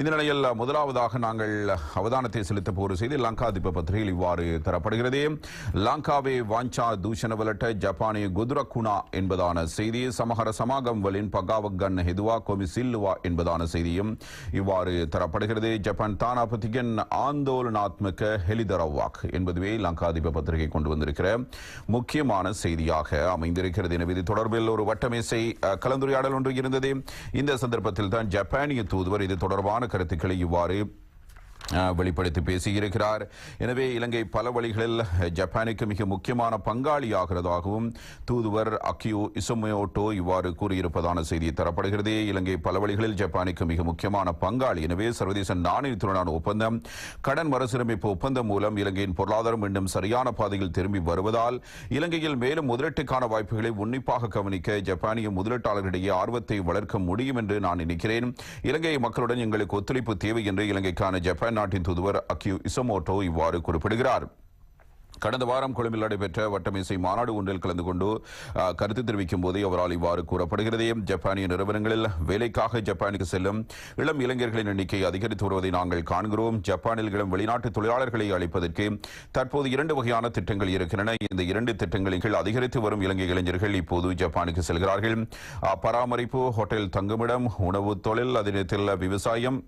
இந்த நிலையில் முதலாவதாக நாங்கள் அவதானத்தை செலுத்த போகிற செய்தி லங்கா தீப பத்திரிகையில் இவ்வாறு தரப்படுகிறது. லங்காவே வாஞ்சா தூஷணவலட்ட ஜப்பானிய குதுரகுணா என்பதான செய்தி சமஹர சமாகம் வலின் பகாவகன் ஹெதுவா கொமி சில்லுவா என்பதான செய்தியும் இவ்வாறு தரப்படுகிறது. ஜப்பான் தானாபதிகன் ஆந்தோலனாத்மக ஹெலிதரவாக் என்பதுவே லங்கா தீப பத்திரிகை கொண்டு வந்திருக்கிற முக்கியமான செய்தியாக அமைந்திருக்கிறது. எனவே இது தொடர்பில் ஒரு வட்டமேசை கலந்துரையாடல் ஒன்று இருந்தது. இந்த சந்தர்ப்பத்தில் தான் ஜப்பானிய தூதுவர் இது தொடர்பான கருத்துக்களை இவ்வாறு வெளிப்படுத்தி பேசியிருக்கிறார். எனவே இலங்கை பல வழிகளில் ஜப்பானுக்கு மிக முக்கியமான பங்காளியாகிறதாகவும் தூதுவர் அக்கியோ இசுமயோட்டோ இவ்வாறு கூறியிருப்பதான செய்தி தரப்படுகிறது. இலங்கை பல வழிகளில் ஜப்பானுக்கு மிக முக்கியமான பங்காளி. எனவே சர்வதேச நாணயத்துடனான ஒப்பந்தம் கடன் மறுசீரமைப்பு ஒப்பந்தம் மூலம் இலங்கையின் பொருளாதாரம் மீண்டும் சரியான பாதையில் திரும்பி வருவதால் இலங்கையில் மேலும் முதலீட்டுக்கான வாய்ப்புகளை உன்னிப்பாக கவனிக்க ஜப்பானிய முதலீட்டாளர்களிடையே ஆர்வத்தை வளர்க்க முடியும் என்று நான் நினைக்கிறேன். இலங்கை மக்களுடன் எங்களுக்கு ஒத்துழைப்பு தேவை என்று இலங்கைக்கான ஜப்பான் நாட்டின் தூதுவர் அக்யூ இசமோட்டோ இவ்வாறு குறிப்பிடுகிறார். கடந்த வாரம் கொழும்பில் நடைபெற்ற வட்டமேசை மாநாடு ஒன்றில் கலந்து கொண்டு கருத்து தெரிவிக்கும் போதே அவரால் இவ்வாறு கூறப்படுகிறது. ஜப்பானிய நிறுவனங்களில் வேலைக்காக ஜப்பானுக்கு செல்லும் இளம் இளைஞர்களின் எண்ணிக்கை அதிகரித்து வருவதை நாங்கள் காண்கிறோம். ஜப்பானில் இளம் வெளிநாட்டு தொழிலாளர்களை அளிப்பதற்கு தற்போது இரண்டு வகையான திட்டங்கள் இருக்கின்றன. இந்த இரண்டு திட்டங்களின் கீழ் அதிகரித்து வரும் இலங்கை இளைஞர்கள் இப்போது ஜப்பானுக்கு செல்கிறார்கள். பராமரிப்பு ஹோட்டல் தங்குமிடம் உணவு தொழில் அதே நேரத்தில் விவசாயம்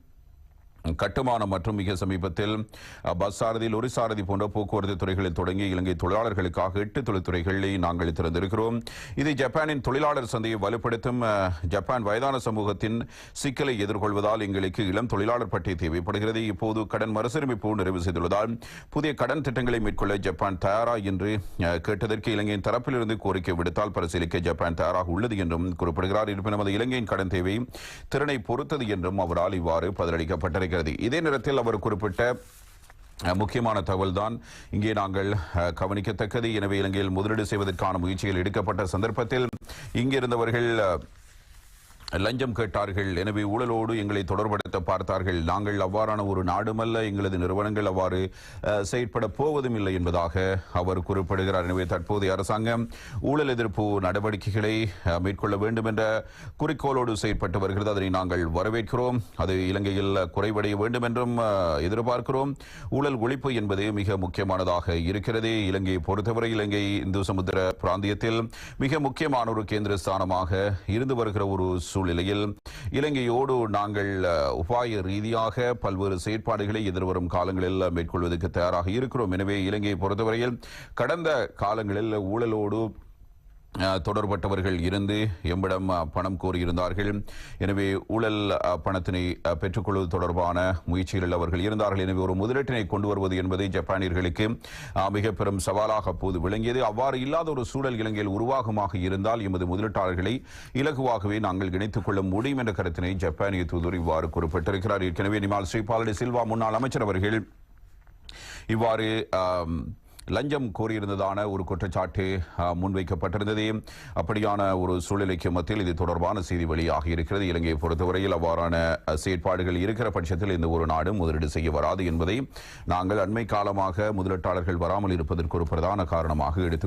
கட்டுமானம் மற்றும் மிக சமீபத்தில் பஸ் சாரதி லொரி சாரதி போன்ற போக்குவரத்து துறைகளில் தொடங்கி இலங்கை தொழிலாளர்களுக்காக எட்டு தொழில்துறைகளை நாங்கள் திறந்திருக்கிறோம். இது ஜப்பானின் தொழிலாளர் சந்தையை வலுப்படுத்தும் ஜப்பான் வயதான சமூகத்தின் சிக்கலை எதிர்கொள்வதால் எங்களுக்கு இளம் தொழிலாளர் பட்டியல் தேவைப்படுகிறது. இப்போது கடன் மறுசீரமைப்பு நிறைவு செய்துள்ளதால் புதிய கடன் திட்டங்களை மேற்கொள்ள ஜப்பான் தயாரா என்று கேட்டதற்கு இலங்கையின் தரப்பிலிருந்து கோரிக்கை விடுத்தால் பரிசீலிக்க ஜப்பான் தயாராக உள்ளது என்றும் குறிப்பிடுகிறார். இருப்பினும் அது இலங்கையின் கடன் தேவை திறனை பொறுத்தது என்றும் அவரால் இவ்வாறு பதிலளிக்கப்பட்டிருக்கிறது. இதே நேரத்தில் அவர் குறிப்பிட்ட முக்கியமான தகவல் தான் இங்கே நாங்கள் கவனிக்கத்தக்கது. எனவே இலங்கையில் முதலீடு செய்வதற்கான முயற்சிகள் எடுக்கப்பட்ட சந்தர்ப்பத்தில் இங்கிருந்தவர்கள் லஞ்சம் கேட்டார்கள். எனவே ஊழலோடு எங்களை தொடர்படுத்த பார்த்தார்கள். நாங்கள் அவ்வாறான ஒரு நாடுமல்ல எங்களது நிறுவனங்கள் அவ்வாறு செயற்பட போவதும் இல்லை என்பதாக அவர் குறிப்பிடுகிறார். எனவே தற்போதைய அரசாங்கம் ஊழல் எதிர்ப்பு நடவடிக்கைகளை மேற்கொள்ள வேண்டும் என்ற குறிக்கோளோடு செயற்பட்டு வருகிறது. அதனை நாங்கள் வரவேற்கிறோம். அது இலங்கையில் குறைவடைய வேண்டும் என்றும் எதிர்பார்க்கிறோம். ஊழல் ஒழிப்பு என்பது மிக முக்கியமானதாக இருக்கிறது. இலங்கையை பொறுத்தவரை இலங்கை இந்து சமுத்திர பிராந்தியத்தில் மிக முக்கியமான ஒரு கேந்திர ஸ்தானமாக இருந்து வருகிற ஒரு சூழ்நிலையில் இலங்கையோடு நாங்கள் உபாய ரீதியாக பல்வேறு செயற்பாடுகளை எதிர்வரும் காலங்களில் மேற்கொள்வதற்கு தயாராக இருக்கிறோம். எனவே இலங்கையை பொறுத்தவரையில் கடந்த காலங்களில் ஊழலோடு தொடர்பட்டவர்கள் இருந்து எம்மிடம் பணம் கோரியிருந்தார்கள். எனவே ஊழல் பணத்தினை பெற்றுக்கொள்வது தொடர்பான முயற்சிகளில் அவர்கள் இருந்தார்கள். எனவே ஒரு முதலீட்டினை கொண்டு வருவது என்பது ஜப்பானியர்களுக்கு மிகப்பெரும் மிக பெரும் சவாலாக போது விளங்கியது. அவ்வாறு இல்லாத ஒரு சூழல் இலங்கையில் உருவாகமாக இருந்தால் எமது முதலீட்டாளர்களை இலகுவாகவே நாங்கள் இணைத்துக் கொள்ள முடியும் என்ற கருத்தினை ஜப்பானிய தூதர் இவ்வாறு குறிப்பிட்டிருக்கிறார். ஏற்கனவே நிமால் ஸ்ரீபாலடி சில்வா முன்னாள் அமைச்சர் அவர்கள் இவ்வாறு லஞ்சம் கோரியிருந்ததான ஒரு குற்றச்சாட்டு முன்வைக்கப்பட்டிருந்தது. அப்படியான ஒரு சூழ்நிலைக்கு மத்தியில் இது தொடர்பான செய்தி வெளியாகி இருக்கிறது இலங்கையை பொறுத்தவரையில் அவ்வாறான செயற்பாடுகள் இருக்கிற பட்சத்தில் இந்த ஒரு நாடு முதலீடு செய்ய வராது என்பதை நாங்கள் அண்மை காலமாக முதலீட்டாளர்கள் வராமல் இருப்பதற்கு ஒரு பிரதான காரணமாக எடுத்து